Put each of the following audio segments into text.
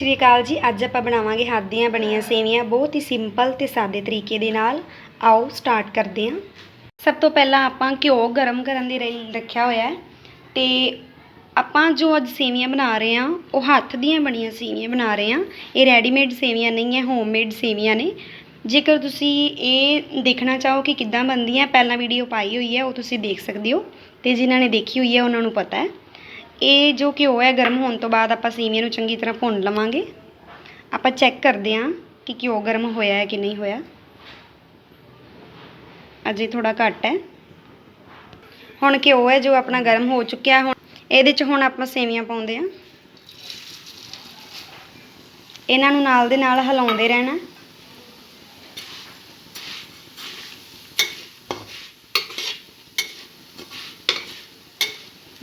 ਸ੍ਰੀ ਅਕਾਲ ਜੀ, ਅੱਜ ਆਪਾਂ ਬਣਾਵਾਂਗੇ ਹੱਥ ਦੀਆਂ ਬਣੀਆਂ ਸੇਵੀਆਂ, ਬਹੁਤ ਹੀ ਸਿੰਪਲ ਤੇ ਸਾਦੇ ਤਰੀਕੇ ਦੇ ਨਾਲ। ਆਓ ਸਟਾਰਟ ਕਰਦੇ ਹਾਂ। ਸਭ ਤੋਂ ਪਹਿਲਾਂ ਆਪਾਂ ਘਿਓ ਗਰਮ ਕਰਨ ਦੇ ਲਈ ਰੱਖਿਆ ਹੋਇਆ ਹੈ ਤੇ ਆਪਾਂ ਜੋ ਅੱਜ ਸੇਵੀਆਂ ਬਣਾ ਰਹੇ ਹਾਂ, ਉਹ ਹੱਥ ਦੀਆਂ ਬਣੀਆਂ ਸੇਵੀਆਂ ਬਣਾ ਰਹੇ ਹਾਂ। ਇਹ ਰੈਡੀਮੇਡ ਸੇਵੀਆਂ ਨਹੀਂ ਹੈ ਹੋਮਮੇਡ ਸੇਵੀਆਂ ਨੇ। ਜੇਕਰ ਤੁਸੀਂ ਇਹ ਦੇਖਣਾ ਚਾਹੋ ਕਿ ਕਿੱਦਾਂ ਬਣਦੀਆਂ, ਪਹਿਲਾਂ ਵੀਡੀਓ ਪਾਈ ਹੋਈ ਹੈ, ਉਹ ਤੁਸੀਂ ਦੇਖ ਸਕਦੇ ਹੋ। ਤੇ ਜਿਨ੍ਹਾਂ ਨੇ ਦੇਖੀ ਹੋਈ ਹੈ, ਉਹਨਾਂ ਨੂੰ ਪਤਾ ਹੈ। ਇਹ ਜੋ ਘਿਓ ਹੈ, ਗਰਮ ਹੋਣ ਤੋਂ ਬਾਅਦ ਆਪਾਂ ਸੇਵੀਆਂ ਨੂੰ ਚੰਗੀ ਤਰ੍ਹਾਂ ਭੁੰਨ ਲਵਾਂਗੇ। ਆਪਾਂ ਚੈੱਕ ਕਰਦੇ ਹਾਂ ਕਿ ਘਿਓ ਗਰਮ ਹੋਇਆ ਹੈ ਕਿ ਨਹੀਂ ਹੋਇਆ। ਅਜੇ ਥੋੜਾ ਘੱਟ ਹੈ। ਹੁਣ ਘਿਓ ਹੈ ਜੋ ਆਪਣਾ ਗਰਮ ਹੋ ਚੁੱਕਿਆ ਹੁਣ ਇਹਦੇ 'ਚ ਹੁਣ ਆਪਾਂ ਸੇਵੀਆਂ ਪਾਉਂਦੇ ਹਾਂ। ਇਹਨਾਂ ਨੂੰ ਨਾਲ ਦੇ ਨਾਲ ਹਿਲਾਉਂਦੇ ਰਹਿਣਾ।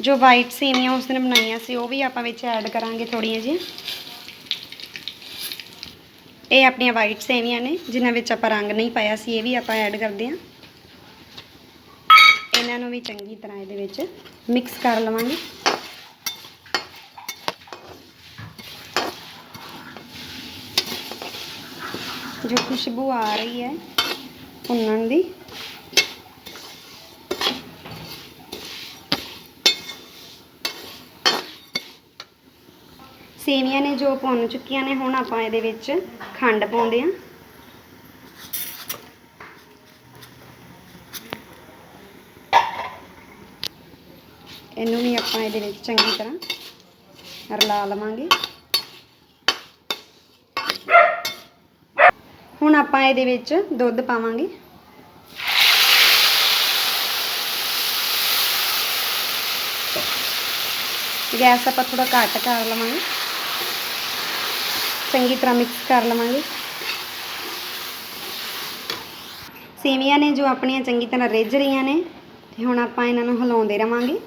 ਜੋ ਵਾਈਟ ਸੇਵੀਆਂ ਉਸ ਦਿਨ ਬਣਾਈਆਂ ਸੀ, ਉਹ ਵੀ ਆਪਾਂ ਵਿੱਚ ਐਡ ਕਰਾਂਗੇ ਥੋੜੀਆਂ ਜਿਹੀਆਂ। ਇਹ ਆਪਣੀਆਂ ਵਾਈਟ ਸੇਵੀਆਂ ਨੇ, ਜਿਨ੍ਹਾਂ ਵਿੱਚ ਆਪਾਂ ਰੰਗ ਨਹੀਂ ਪਾਇਆ ਸੀ, ਇਹ ਵੀ ਆਪਾਂ ਐਡ ਕਰਦੇ ਹਾਂ। ਇਹਨਾਂ ਨੂੰ ਵੀ ਚੰਗੀ ਤਰ੍ਹਾਂ ਇਹਦੇ ਵਿੱਚ ਮਿਕਸ ਕਰ ਲਵਾਂਗੇ। ਜੋ ਖੁਸ਼ਬੂ ਆ ਰਹੀ ਹੈ, ਭੁੰਨਣ ਦੀ ਸੇਵੀਆਂ ਨੇ ਜੋ ਭੁੰਨ ਚੁੱਕੀਆਂ ਨੇ, ਹੁਣ ਆਪਾਂ ਇਹਦੇ ਵਿੱਚ ਖੰਡ ਪਾਉਂਦੇ ਹਾਂ। ਇਹਨੂੰ ਵੀ ਆਪਾਂ ਇਹਦੇ ਵਿੱਚ ਚੰਗੀ ਤਰ੍ਹਾਂ ਰਲਾ ਲਵਾਂਗੇ। ਹੁਣ ਆਪਾਂ ਇਹਦੇ ਵਿੱਚ ਦੁੱਧ ਪਾਵਾਂਗੇ। ਗੈਸ ਆਪਾਂ ਥੋੜਾ ਘੱਟ ਕਰ ਲਵਾਂਗੇ। ਚੰਗੀ ਤਰ੍ਹਾਂ ਮਿਕਸ ਕਰ ਲਵਾਂਗੇ। ਸੇਵੀਆਂ ਨੇ ਜੋ ਆਪਣੀਆਂ ਚੰਗੀ ਤਰ੍ਹਾਂ ਰਿੱਝ ਰਹੀਆਂ ਨੇ, ਤੇ ਹੁਣ ਆਪਾਂ ਇਹਨਾਂ ਨੂੰ ਹਿਲਾਉਂਦੇ ਰਵਾਂਗੇ।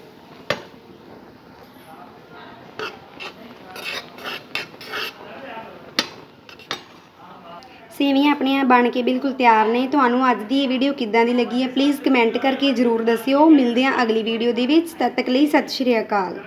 ਸੇਵੀਆਂ ਆਪਣੀਆਂ ਬਣ ਕੇ ਬਿਲਕੁਲ ਤਿਆਰ ਨੇ। ਤੁਹਾਨੂੰ ਅੱਜ ਦੀ ਇਹ ਵੀਡੀਓ ਕਿੱਦਾਂ ਦੀ ਲੱਗੀ ਹੈ ਪਲੀਜ਼ ਕਮੈਂਟ ਕਰਕੇ ਜ਼ਰੂਰ ਦੱਸਿਓ। ਮਿਲਦੇ ਹਾਂ ਅਗਲੀ ਵੀਡੀਓ ਦੇ ਵਿੱਚ। ਤਦ ਤੱਕ ਲਈ ਸਤਿ ਸ਼੍ਰੀ ਅਕਾਲ।